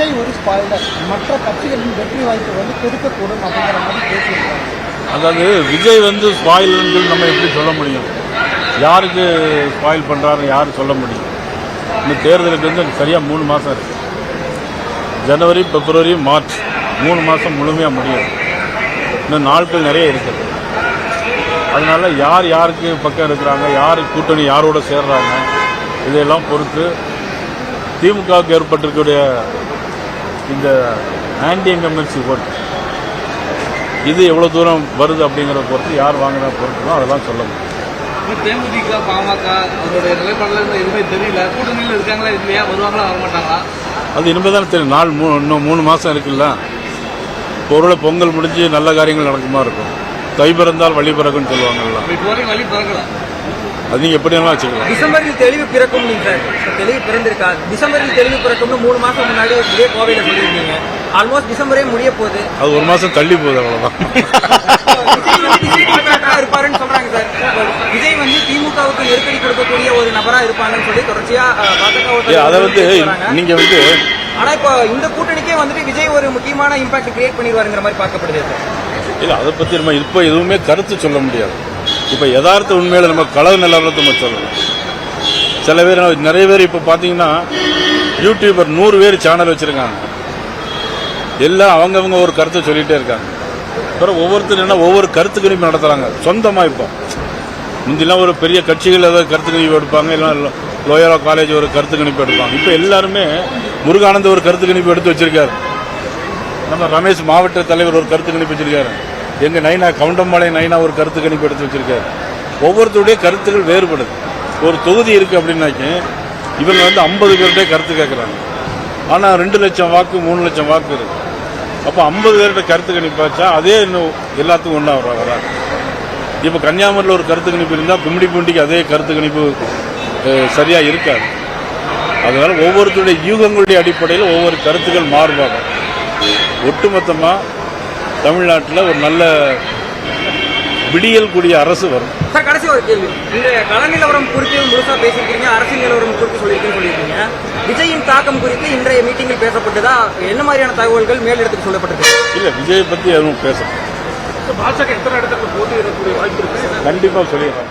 விஜய் ஒரு ஸ்பாயிலர் மற்ற கட்சிகளின் வெற்றி வாய்ப்பு வந்து கொடுக்கக்கூடும் அப்படிங்கிற மாதிரி பேசியிருக்காங்க அதாவது விஜய் வந்து ஸ்பாயில்னு நம்ம எப்படி சொல்ல முடியும்? யாருக்கு ஸ்பாயில் பண்ணுறாரு யார் சொல்ல முடியும். இந்த தேர்தலுக்கு வந்து சரியாக மூணு மாதம் இருக்குது ஜனவரி பிப்ரவரி மார்ச் மூணு மாதம் முழுமையாக முடியும். இன்னும் நாட்கள் நிறைய இருக்குது அதனால் யார் யாருக்கு பக்கம் இருக்கிறாங்க யார் கூட்டணி யாரோட சேர்றாங்க இதையெல்லாம் பொறுத்து திமுகவுக்கு ஏற்பட்டிருக்கக்கூடிய இந்த ஆன்டி இன்கம்பன்சி ஓட்டு இது எவ்வளோ தூரம் வருது அப்படிங்கிறத பொறுத்து யார் வாங்குறத பொறுத்து அதெல்லாம் சொல்ல முடியும் இப்ப தேமுதிக பாமக அதோடைய நிலைப்பாடுல இருந்து எதுவுமே தெரியல. கூட்டணியில் இருக்காங்களா இல்லையா? வருவாங்களா வர மாட்டாங்களா அது இனிமேல் தான் தெரியும். நாள் மூ இன்னும் மூணு மாதம் இருக்குல்ல. பொருளை பொங்கல் முடிஞ்சு நல்ல காரியங்கள் நடக்குமா இருக்கும். தை பிறந்தால் வழி பிறகுன்னு சொல்லுவாங்கல்ல. இப்போ வழி அது நீங்கள் எப்படி வேணாலும் வச்சுக்கலாம். டிசம்பரில் தெளிவு பிறக்கும் நீங்க இப்ப தெளிவு பிறந்திருக்கா டிசம்பரில் தெளிவு பிறக்கும்னு மூணு மாசம் முன்னாடி இதே கோவையில சொல்லியிருந்தீங்க ஆல்மோஸ்ட் டிசம்பரே முடிய போகுது. அது ஒரு மாதம் தள்ளி போகுது அவ்வளோதான் திமுக இருப்பாருன்னு சொல்றாங்க சார். விஜய் வந்து திமுகவுக்கு நெருக்கடி கொடுக்கக்கூடிய ஒரு நபரா இருப்பாங்கன்னு சொல்லி தொடர்ச்சியா பாஜக அதை வந்து நீங்கள் வந்து ஆனா இப்போ இந்த கூட்டணிக்கே வந்துட்டு விஜய் ஒரு முக்கியமான இம்பாக்ட் கிரியேட் பண்ணிடுவாருங்கிற மாதிரி பார்க்கப்படுது இல்லை அதை பற்றி நம்ம இப்போ எதுவுமே கருத்து சொல்ல முடியாது. இப்போ யதார்த்த உண்மையில் நம்ம கழக நிலவரத்தை நம்ம சொல்லணும். சில பேர் நிறைய பேர் இப்போ பார்த்தீங்கன்னா யூடியூபர் நூறு பேர் சேனல் வச்சுருக்காங்க. எல்லாம் அவங்கவுங்க ஒரு கருத்தை சொல்லிகிட்டே இருக்காங்க. அப்புறம் ஒவ்வொருத்தர் என்ன ஒவ்வொரு கருத்து கணிப்பு நடத்துகிறாங்க சொந்தமாக இப்போ. முந்திலாம் ஒரு பெரிய கட்சிகள் ஏதாவது கருத்து கணிப்பு எடுப்பாங்க இல்லைன்னா லோயரா காலேஜ் ஒரு கருத்து கணிப்பு எடுப்பாங்க. இப்போ எல்லாருமே முருகானந்த ஒரு கருத்து கணிப்பு எடுத்து வச்சிருக்காரு. நம்ம ரமேஷ் மாவட்ட தலைவர் ஒரு கருத்து கணிப்பு வச்சிருக்காரு. எங்கள் நைனா கவுண்டம்பாளையம் நைனா ஒரு கருத்து கணிப்பு எடுத்து வச்சுருக்காரு. ஒவ்வொருத்தருடைய கருத்துக்கள் வேறுபடுது. ஒரு தொகுதி இருக்குது அப்படின்னாக்க இவங்க வந்து ஐம்பது பேர்கிட்ட கருத்து கேட்குறாங்க ஆனால் ரெண்டு லட்சம் வாக்கு மூணு லட்சம் வாக்கு இருக்கு. அப்போ ஐம்பது பேர்கிட்ட கருத்து கணிப்பாச்சா அதே இன்னும் எல்லாத்துக்கும் ஒன்றா வர வராது. இப்போ கன்னியாகுமரியில் ஒரு கருத்து கணிப்பு இருந்தால் கும்மிடி பூண்டிக்கு அதே கருத்து கணிப்பு சரியாக இருக்காது. அதனால் ஒவ்வொருத்தருடைய யூகங்களுடைய அடிப்படையில் ஒவ்வொரு கருத்துக்கள் மாறுபாடும் ஒட்டுமொத்தமாக தமிழ்நாட்டில் ஒரு நல்ல விடியல் கூடிய அரசு வரும். சார் கடைசி ஒரு கேள்வி. இந்த கள நிலவரம் குறித்து முழுசா பேசியிருக்கீங்க அரசியல் நிலவரம் குறித்து சொல்லியிருக்கேன்னு சொல்லியிருக்கீங்க. விஜயின் தாக்கம் குறித்து இன்றைய மீட்டிங்கில் பேசப்பட்டதா? என்ன மாதிரியான தகவல்கள் மேலிடத்துக்கு சொல்லப்பட்டிருக்கு? இல்லை விஜய் பற்றி எதுவும் பேச பாஜக எத்தனை இடத்துல போட்டியிடக்கூடிய வாய்ப்பு இருக்கு? கண்டிப்பாக சொல்லிடுறேன்.